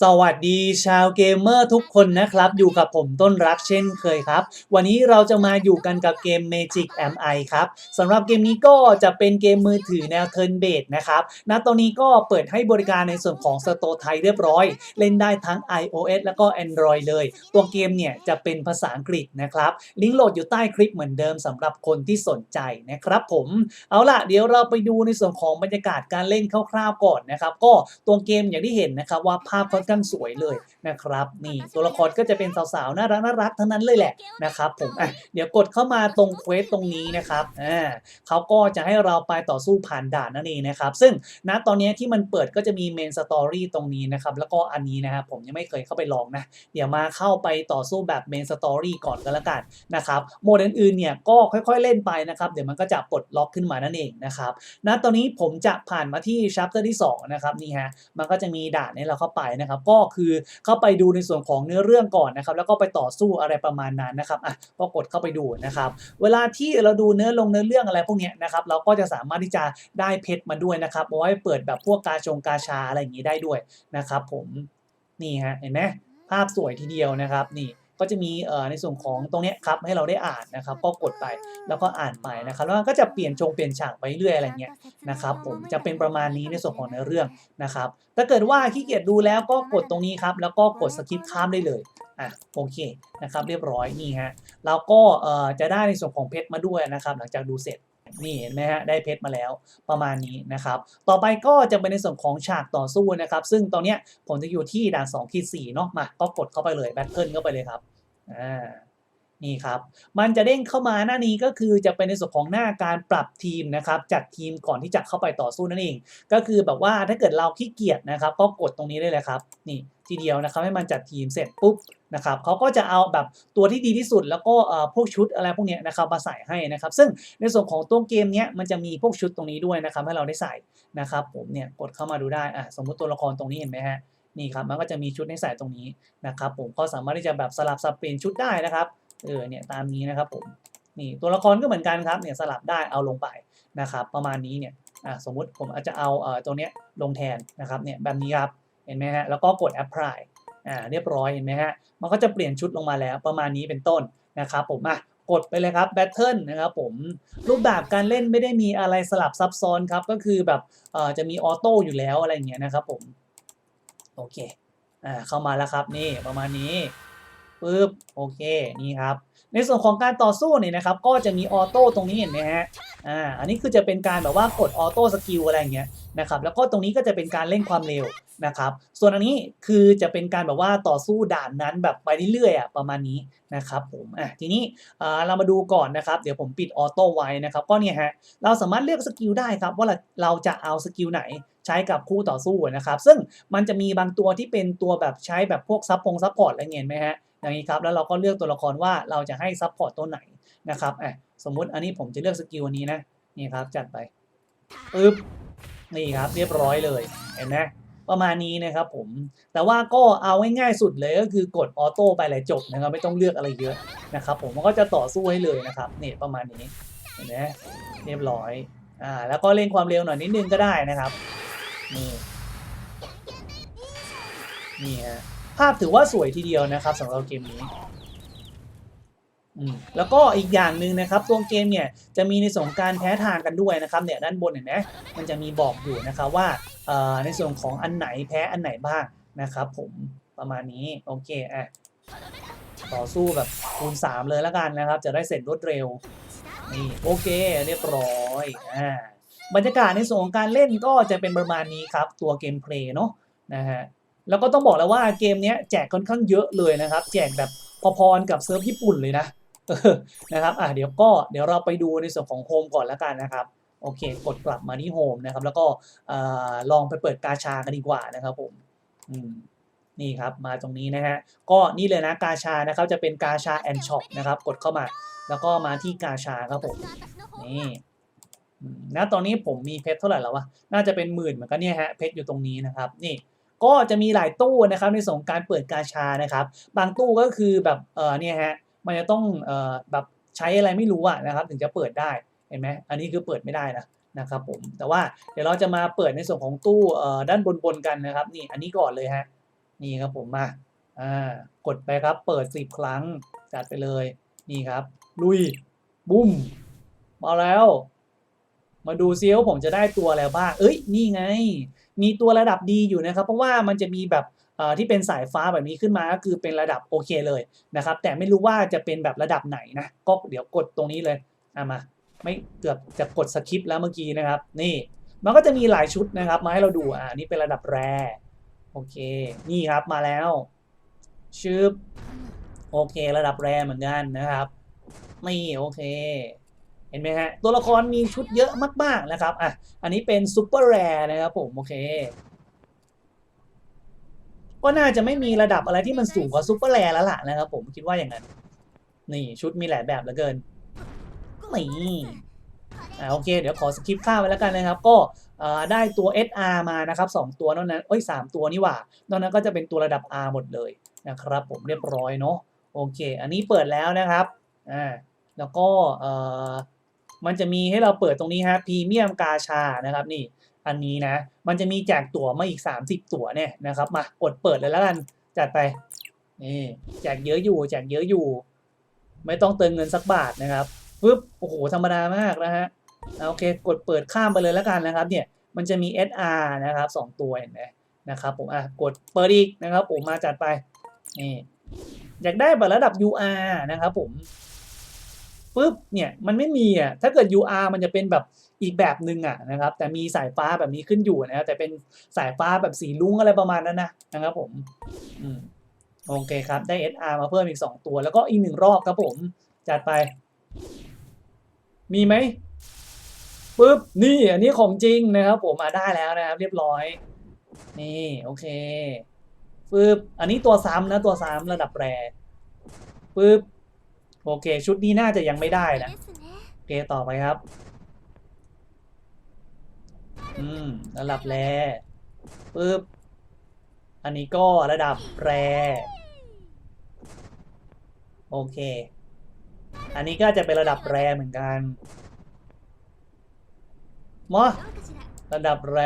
สวัสดีชาวเกมเมอร์ทุกคนนะครับ อยู่กับผมต้นรักเช่นเคยครับ วันนี้เราจะมาอยู่กันกับเกม Magic MI ครับสำหรับเกมนี้ก็จะเป็นเกมมือถือแนว Turn Based นะครับณตอนนี้ก็เปิดให้บริการในส่วนของสโตร์ไทยเรียบร้อย เล่นได้ทั้ง iOS แล้วก็ Android เลย ตัวเกมเนี่ยจะเป็นภาษาอังกฤษนะครับ ลิงก์โหลดอยู่ใต้คลิปเหมือนเดิมสำหรับคนที่สนใจนะครับผมเอาล่ะเดี๋ยวเราไปดูในส่วนของบรรยากาศการเล่นคร่าวๆก่อนนะครับก็ตัวเกมอย่างที่เห็นนะครับว่าภาพค่อนข้างสวยเลยนะครับ นี่ตัวละครก็จะเป็นสาวๆน่ารักน่ารักทั้งนั้นเลยแหละนะครับผมอะเดี๋ยวกดเข้ามาตรงเควสตรงนี้นะครับอ่าเขาก็จะให้เราไปต่อสู้ผ่านด่านนั่นเองนะครับ ซึ่งณตอนนี้ที่มันเปิดก็จะมีเมนสตอรี่ตรงนี้นะครับแล้วก็อันนี้นะครับผมยังไม่เคยเข้าไปลองนะ เดี๋ยวมาเข้าไปต่อสู้แบบเมนสตอรี่ก่อนก็แล้วกันนะครับโหมดอื่นๆเนี่ยก็ค่อยๆเล่นไปนะครับ เดี๋ยวมันก็จะปลดล็อกขึ้นมานั่นเองนะครับณตอนนี้ผมจะผ่านมาที่ชัปเตอร์ที่2นะครับนี่ฮะมันก็จะมีด่านให้เราเข้าไปนะครับก็คือเข้าไปดูในส่วนของเนื้อเรื่องก่อนนะครับแล้วก็ไปต่อสู้อะไรประมาณนั้นนะครับอะก็กดเข้าไปดูนะครับเวลาที่เราดูเนื้อลงเนื้อเรื่องอะไรพวกนี้นะครับเราก็จะสามารถที่จะได้เพชรมาด้วยนะครับเอาไว้เปิดแบบพวกกาชงกาชาอะไรอย่างนี้ได้ด้วยนะครับผมนี่ฮะเห็นไหมภาพสวยทีเดียวนะครับนี่ ก็จะมีในส่วนของตรงนี้ครับให้เราได้อ่านนะครับ ก็กดไปแล้วก็อ่านไปนะครับ แล้วก็จะเปลี่ยนชงเปลี่ยนฉากไปเรื่อยอะไรเงี้ยนะครับผมจะเป็นประมาณนี้ในส่วนของเนื้อเรื่องนะครับถ้าเกิดว่าขี้เกียจดูแล้วก็กดตรงนี้ครับแล้วก็กดสคิปข้ามได้เลยอะโอเคนะครับเรียบร้อยนี่ฮะแล้วก็จะได้ในส่วนของเพชรมาด้วยนะครับ หลังจากดูเสร็จนี่เห็นไหมฮะได้เพชรมาแล้วประมาณนี้นะครับ ต่อไปก็จะเป็นในส่วนของฉากต่อสู้นะครับ ซึ่งตอนนี้ผมจะอยู่ที่ด่าน2ขีด4เนาะมาก็กดเข้าไปเลยแบทเทิลเข้าไปเลยครับ อ่านี่ครับ มันจะเด้งเข้ามาหน้านี้ก็คือจะเป็นในส่วนของหน้าการปรับทีมนะครับ จัดทีมก่อนที่จะเข้าไปต่อสู้นั่นเอง ก็คือแบบว่าถ้าเกิดเราขี้เกียจนะครับก็กดตรงนี้ได้เลยครับ นี่ทีเดียวนะครับให้มันจัดทีมเสร็จปุ๊บนะครับเขาก็จะเอาแบบตัวที่ดีที่สุด แล้วก็เอ่อพวกชุดอะไรพวกเนี้ยนะครับมาใส่ให้นะครับ ซึ่งในส่วนของตัวเกมเนี้ยมันจะมีพวกชุดตรงนี้ด้วยนะครับให้เราได้ใส่นะครับ ผมเนี่ยกดเข้ามาดูได้อะสมมุติตัวละครตรงนี้เห็นไหมฮะ นี่ครับมันก็จะมีชุดให้ใส่ตรงนี้นะครับ ผมก็สามารถที่จะแบบสลับสับเปลี่ยนชุดได้นะครับเออเนี่ยตามนี้นะครับผมนี่ตัวละครก็เหมือนกันครับเนี่ยสลับได้เอาลงไปนะครับประมาณนี้เนี่ยอะสมมุติผมอาจจะเอาเอ่อตัวเนี้ยลงแทนนะครับเนี่ยแบบนี้ครับเห็นไหมฮะแล้วก็กด apply อ่าเรียบร้อยเห็นไหมฮะมันก็จะเปลี่ยนชุดลงมาแล้วประมาณนี้เป็นต้นนะครับผมอะกดไปเลยครับ Battle นะครับผมรูปแบบการเล่นไม่ได้มีอะไรสลับซับซ้อนครับก็คือแบบเอ่อจะมีออโต้อยู่แล้วอะไรเงี้ยนะครับผม โอเคอ่าเข้ามาแล้วครับนี่ประมาณนี้ปึ๊บโอเคนี่ครับในส่วนของการต่อสู้เนี่ยนะครับก็จะมีออโต้ตรงนี้เห็นไหมฮะอ่าอันนี้คือจะเป็นการแบบว่ากดออโต้สกิลอะไรเงี้ยนะครับแล้วก็ตรงนี้ก็จะเป็นการเร่งความเร็วนะครับส่วนอันนี้คือจะเป็นการแบบว่าต่อสู้ด่านนั้นแบบไปเรื่อยๆอะประมาณนี้นะครับผมอะทีนี้อ่าเรามาดูก่อนนะครับเดี๋ยวผมปิดออโต้ไว้นะครับก็เนี่ยฮะเราสามารถเลือกสกิลได้ครับว่าเราจะเอาสกิลไหน ใช้กับคู่ต่อสู้นะครับ ซึ่งมันจะมีบางตัวที่เป็นตัวแบบใช้แบบพวกซับพงซับพอร์ตอะไรเงี้ยไหมฮะอย่างนี้ครับแล้วเราก็เลือกตัวละครว่าเราจะให้ซับพอร์ตตัวไหนนะครับอะสมมุติอันนี้ผมจะเลือกสกิลอันนี้นะนี่ครับจัดไปปึ๊บนี่ครับเรียบร้อยเลยเห็นไหมประมาณนี้นะครับผม แต่ว่าก็เอาง่ายๆสุดเลยก็คือกดออโต้ไปเลยจบนะครับไม่ต้องเลือกอะไรเยอะนะครับผมมันก็จะต่อสู้ให้เลยนะครับเนี่ประมาณนี้เห็นไหมเรียบร้อยอ่าแล้วก็เร่งความเร็วหน่อยนิดนึงก็ได้นะครับ นี่นี่ฮะภาพถือว่าสวยทีเดียวนะครับสำหรับเกมนี้แล้วก็อีกอย่างหนึ่งนะครับตัวเกมเนี่ยจะมีในส่วนการแพ้ทางกันด้วยนะครับเนี่ยด้านบนเห็นไหมมันจะมีบอกอยู่นะครับว่าในส่วนของอันไหนแพ้อันไหนบ้างนะครับ ผมประมาณนี้โอเคอะต่อสู้แบบคูณ3เลยแล้วกันนะครับ จะได้เสร็จรวดเร็วนี่โอเคเรียบร้อยอ่า บรรยากาศในส่วนของการเล่นก็จะเป็นประมาณนี้ครับ ตัวเกมเพลย์เนาะนะฮะแล้วก็ต้องบอกแล้วว่าเกมนี้แจกค่อนข้างเยอะเลยนะครับ แจกแบบพอๆกับเซิร์ฟญี่ปุ่นเลยนะนะครับอะเดี๋ยวก็เดี๋ยวเราไปดูในส่วนของโฮมก่อนแล้วกันนะครับโอเค กดกลับมาที่โฮมนะครับ แล้วก็ลองไปเปิดกาชากันดีกว่านะครับผมนี่ครับมาตรงนี้นะฮะก็นี่เลยนะกาชานะครับจะเป็นกาชาแอนช็อปนะครับ กดเข้ามา แล้วก็มาที่กาชาครับผมนี่ นะตอนนี้ผมมีเพชรเท่าไหร่แล้ววะน่าจะเป็นหมื่นเหมือนกันเนี่ยฮะเพชรอยู่ตรงนี้นะครับนี่ก็จะมีหลายตู้นะครับในส่งการเปิดกาชานะครับ บางตู้ก็คือแบบเออเนี่ยฮะมันจะต้องเอ่อแบบใช้อะไรไม่รู้อะนะครับ ถึงจะเปิดได้เห็นไหมอันนี้คือเปิดไม่ได้นะนะครับผมแต่ว่าเดี๋ยวเราจะมาเปิดในส่วนของตู้เอ่อด้านบนๆกันนะครับ นี่อันนี้ก่อนเลยฮะนี่ครับผมมาอ่ากดไปครับเปิดสิบครั้งจัดไปเลยนี่ครับ ลุยบุ้มมาแล้ว มาดูซิว่าผมจะได้ตัวอะไรบ้าง เอ้ย นี่ไง มีตัวระดับดีอยู่นะครับ เพราะว่ามันจะมีแบบที่เป็นสายฟ้าแบบนี้ขึ้นมาก็คือเป็นระดับโอเคเลยนะครับ แต่ไม่รู้ว่าจะเป็นแบบระดับไหนนะ ก็เดี๋ยวกดตรงนี้เลยอะมา ไม่เกือบจะกดสคริปต์แล้วเมื่อกี้นะครับ นี่ มันก็จะมีหลายชุดนะครับ มาให้เราดู อ่า นี่เป็นระดับแรโอเค นี่ครับมาแล้วชืบโอเค ระดับแรเหมือนกันนะครับ นี่โอเค เห็นไหมฮะ ตัวละครมีชุดเยอะมากๆนะครับอะอันนี้เป็นซูเปอร์แรนะครับผมโอเค ก็น่าจะไม่มีระดับอะไรที่มันสูงกว่าซูเปอร์แรแล้วล่ะนะครับผมคิดว่าอย่างนั้น นี่ชุดมีหลายแบบเหลือเกินนี่อ่าโอเค เดี๋ยวขอสกิปข้ามไปแล้วกันนะครับ ก็ได้ตัว SR มานะครับสองตัวนอกนั้นเอ้ยสามตัวนี่หว่านอกนั้นก็จะเป็นตัวระดับ R หมดเลยนะครับผมเรียบร้อยเนาะโอเค อันนี้เปิดแล้วนะครับอ่าแล้วก็เอ่อ มันจะมีให้เราเปิดตรงนี้ฮะพรีเมียมกาชานะครับนี่อันนี้นะ มันจะมีแจกตั๋วมาอีก 30 ตั๋วเนี่ยนะครับ มากดเปิดเลยแล้วกัน จัดไปนี่แจกเยอะอยู่แจกเยอะอยู่ ไม่ต้องเติมเงินสักบาทนะครับปึ๊บโอ้โหธรรมดามากนะฮะโอเค กดเปิดข้ามไปเลยแล้วกันนะครับ เนี่ยมันจะมี SR นะครับสองตัวเห็นไหมนะครับผมอะกดเปิดอีกนะครับ ผมมาจัดไปนี่อยากได้แบบระดับ UR นะครับผม ปึ๊บเนี่ยมันไม่มีอะถ้าเกิด UR มันจะเป็นแบบอีกแบบหนึ่งอะนะครับแต่มีสายฟ้าแบบนี้ขึ้นอยู่นะแต่เป็นสายฟ้าแบบสีลุ้งอะไรประมาณนั้นนะนะครับผมอืมโอเคครับ ได้ SR มาเพิ่มอีก 2 ตัว แล้วก็อีกหนึ่งรอบครับผม จัดไป มีไหมปึ๊บ นี่ อันนี้ของจริงนะครับ ผมมาได้แล้วนะครับ เรียบร้อย นี่ โอเคปึ๊บ อันนี้ตัวซ้ำนะ ตัวซ้ำระดับแรปึ๊บ โอเค ชุดนี้น่าจะยังไม่ได้นะโอเคต่อไปครับ อืมระดับแรปึ๊บอันนี้ก็ระดับแรโอเค อันนี้ก็จะเป็นระดับแรเหมือนกันมอระดับแร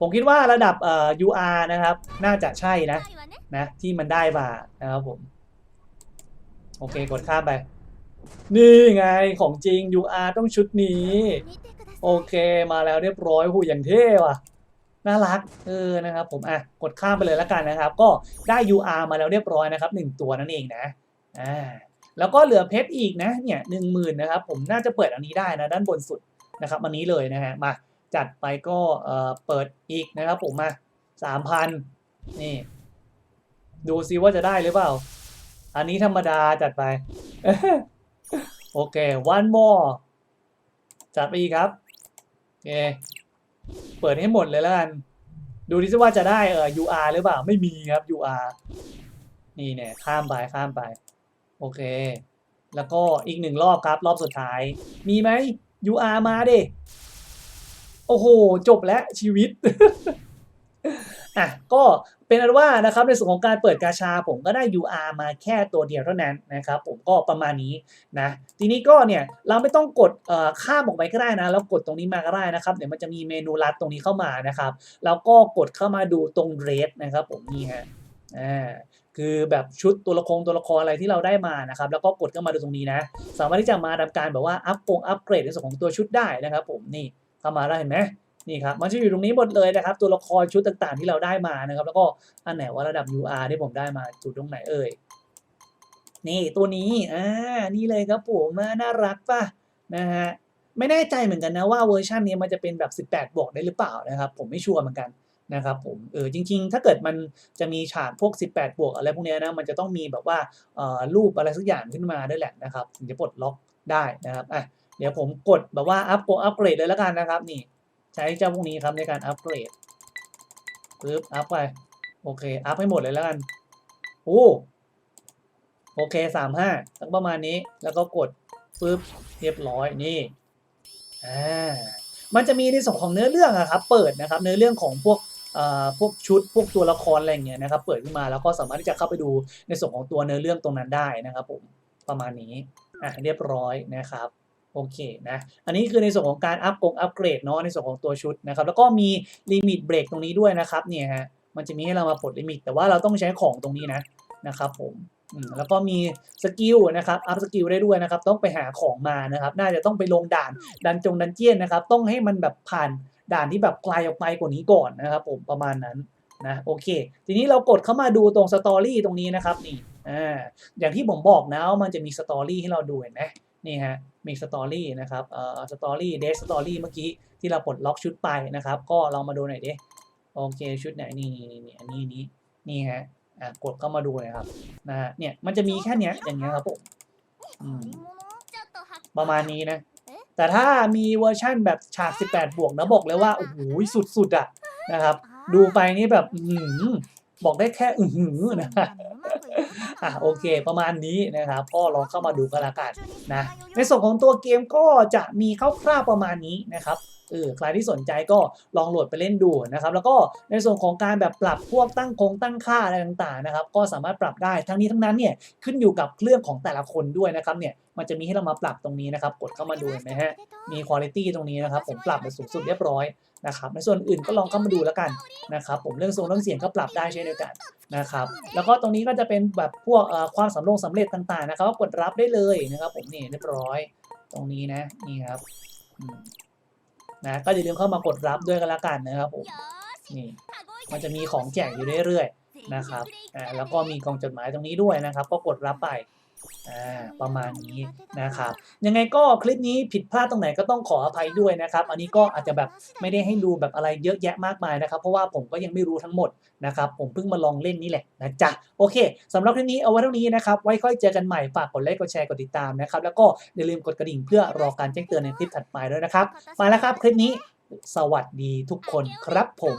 ผมคิดว่าระดับเอ่อ UR นะครับ น่าจะใช่นะ นะ ที่มันได้มานะครับผม โอเคกดข้ามไป นี่ไงของจริง UR ต้องชุดนี้ โอเคมาแล้วเรียบร้อยหูอย่างเท่ว่ะน่ารักเออนะครับผมอะกดข้ามไปเลยแล้วกันนะครับ ก็ได้ UR มาแล้วเรียบร้อยนะครับหนึ่งตัวนั่นเองนะอ่าแล้วก็เหลือเพชรอีกนะเนี่ยหนึ่งหมื่นนะครับผมน่าจะเปิดอันนี้ได้นะด้านบนสุดนะครับอันนี้เลยนะฮะมาจัดไปก็เอ่อเปิดอีกนะครับผมมาสามพันนี่ ดูซิว่าจะได้หรือเปล่า อันนี้ธรรมดาจัดไป โอเค one more จัดไปอีกครับโอเคเปิดให้หมดเลยแล้วกัน ดูดิว่าจะได้เอ่อ UR หรือเปล่า ไม่มีครับ UR นี่เนี่ย ข้ามไปข้ามไป โอเค แล้วก็อีกหนึ่งรอบครับ รอบสุดท้าย มีไหม UR มาดิ โอ้โห จบแล้วชีวิต อะก็เป็นอันว่านะครับในส่วนของการเปิดกาชาผมก็ได้ UR มาแค่ตัวเดียวเท่านั้นนะครับผมก็ประมาณนี้นะทีนี้ก็เนี่ยเราไม่ต้องกดเอ่อข้ามออกไปก็ได้นะแล้วกดตรงนี้มาก็ได้นะครับเดี๋ยวมันจะมีเมนูลัดตรงนี้เข้ามานะครับแล้วก็กดเข้ามาดูตรงเรทนะครับผมนี่ฮะอ่าคือแบบชุดตัวละครตัวละครอะไรที่เราได้มานะครับแล้วก็กดเข้ามาดูตรงนี้นะ สามารถที่จะมาทำการแบบว่าอัพปงอัพเกรดในส่วนของตัวชุดได้นะครับ ผมนี่เข้ามาแล้วเห็นไหม นี่ครับมันจะอยู่ตรงนี้หมดเลยนะครับ ตัวละครชุดต่างๆ ที่เราได้มานะครับ แล้วก็อันไหนว่าระดับ UR ที่ผมได้มาจุดตรงไหนเอ่ยนี่ตัวนี้อ่านี่เลยครับผมน่ารักป่ะนะฮะไม่แน่ใจเหมือนกันนะว่าเวอร์ชันนี้มันจะเป็นแบบ 18 บวกได้หรือเปล่านะครับ ผมไม่ชัวร์เหมือนกันนะครับผมเออจริง ๆ ถ้าเกิดมันจะมีฉากพวก 18 บวกอะไรพวกนี้นะมันจะต้องมีแบบว่าเอ่อรูปอะไรสักอย่างขึ้นมาด้วยแหละนะครับถึงจะปลดล็อกได้นะครับอะเดี๋ยวผมกดแบบว่าอัพโกอัพเกรดเลยแล้วกันนะครับนี่ ใช้เจ้าพวกนี้ครับในการอัปเกรดปึ๊บอัพไป โอเค อัพให้หมดเลยแล้วกันโอ้โอเคสามห้าตั้งประมาณนี้แล้วก็กดปึ๊บเรียบร้อยนี่อ่ามันจะมีในส่วนของเนื้อเรื่องอะครับ เปิดนะครับเนื้อเรื่องของพวกอ่อพวกชุดพวกตัวละครอะไรอย่างเงี้ยนะครับ เปิดขึ้นมาแล้วก็สามารถที่จะเข้าไปดูในส่วนของตัวเนื้อเรื่องตรงนั้นได้นะครับผมประมาณนี้อะเรียบร้อยนะครับ โอเคนะ อันนี้คือในส่วนของการอัพกงอัปเกรดเนาะในส่วนของตัวชุดนะครับ แล้วก็มีลิมิตเบรกตรงนี้ด้วยนะครับเนี่ยฮะ มันจะมีให้เรามาปลดลิมิต แต่ว่าเราต้องใช้ของตรงนี้นะนะครับผมอืมแล้วก็มีสกิลนะครับ อัพสกิลได้ด้วยนะครับ ต้องไปหาของมานะครับ น่าจะต้องไปลงด่านดันจงดันเจียนนะครับ ต้องให้มันแบบผ่านด่านที่แบบไกลออกไปกว่านี้ก่อนนะครับ ผมประมาณนั้นนะโอเค ทีนี้เรากดเข้ามาดูตรงสตอรี่ตรงนี้นะครับนี่อ่าอย่างที่ผมบอกนะว่ามันจะมีสตอรี่ให้เราดูเห็นไหม นี่ฮะมีสตอรี่นะครับเอ่อสตอรี่เดสสตอรี่เมื่อกี้ที่เราปลดล็อกชุดไปนะครับ ก็ลองมาดูหน่อยดิโอเคชุดไหนนี่นี่อันนี้นี้นี่ฮะอะกดเข้ามาดูเลยครับนะฮะเนี่ยมันจะมีแค่เนี้ยอย่างเงี้ยครับผมอืมประมาณนี้นะ แต่ถ้ามีเวอร์ชั่นแบบฉาก 18 บวกนะบอกเลยว่าโอ้โหสุดๆอะนะครับ ดูไปนี่แบบอื้อหือ บอกได้แค่อือหือนะอะโอเค ประมาณนี้นะครับ ก็ลองเข้ามาดูกันละกันนะในส่วนของตัวเกมก็จะมีคร่าวๆประมาณนี้นะครับ เออใครที่สนใจก็ลองโหลดไปเล่นดูนะครับแล้วก็ในส่วนของการแบบปรับพวกตั้งคงตั้งค่าอะไรต่างๆนะครับก็สามารถปรับได้ทั้งนี้ทั้งนั้นเนี่ยขึ้นอยู่กับเครื่องของแต่ละคนด้วยนะครับเนี่ยมันจะมีให้เรามาปรับตรงนี้นะครับกดเข้ามาดูเห็นไหมฮะมีคุณภาพตรงนี้นะครับผมปรับไปสูงสุดเรียบร้อยนะครับในส่วนอื่นก็ลองเข้ามาดูแล้วกันนะครับผมเรื่องทรงเรื่องเสียงก็ปรับได้เช่นเดียวกันนะครับแล้วก็ตรงนี้ก็จะเป็นแบบพวกความสำเร็จสำเร็จต่างๆนะครับก็กดรับได้เลยนะครับผมนี่เรียบร้อยตรงนี้นะนี่ครับ นะก็อย่าลืมเข้ามากดรับด้วยกันละกันนะครับผมนี่มันจะมีของแจกอยู่เรื่อยๆนะครับอ่าแล้วก็มีกองจดหมายตรงนี้ด้วยนะครับ ก็กดรับไป ประมาณนี้นะครับยังไงก็คลิปนี้ผิดพลาดตรงไหนก็ต้องขออภัยด้วยนะครับ อันนี้ก็อาจจะแบบไม่ได้ให้ดูแบบอะไรเยอะแยะมากมายนะครับ เพราะว่าผมก็ยังไม่รู้ทั้งหมดนะครับ ผมเพิ่งมาลองเล่นนี่แหละนะจ๊ะโอเคสำหรับคลิปนี้เอาไว้เท่านี้นะครับ ไว้ค่อยเจอกันใหม่ฝากกดไลค์กดแชร์กดติดตามนะครับแล้วก็อย่าลืมกดกระดิ่งเพื่อรอการแจ้งเตือนในคลิปถัดไปด้วยนะครับมาแล้วครับคลิปนี้ สวัสดีทุกคนครับผมผม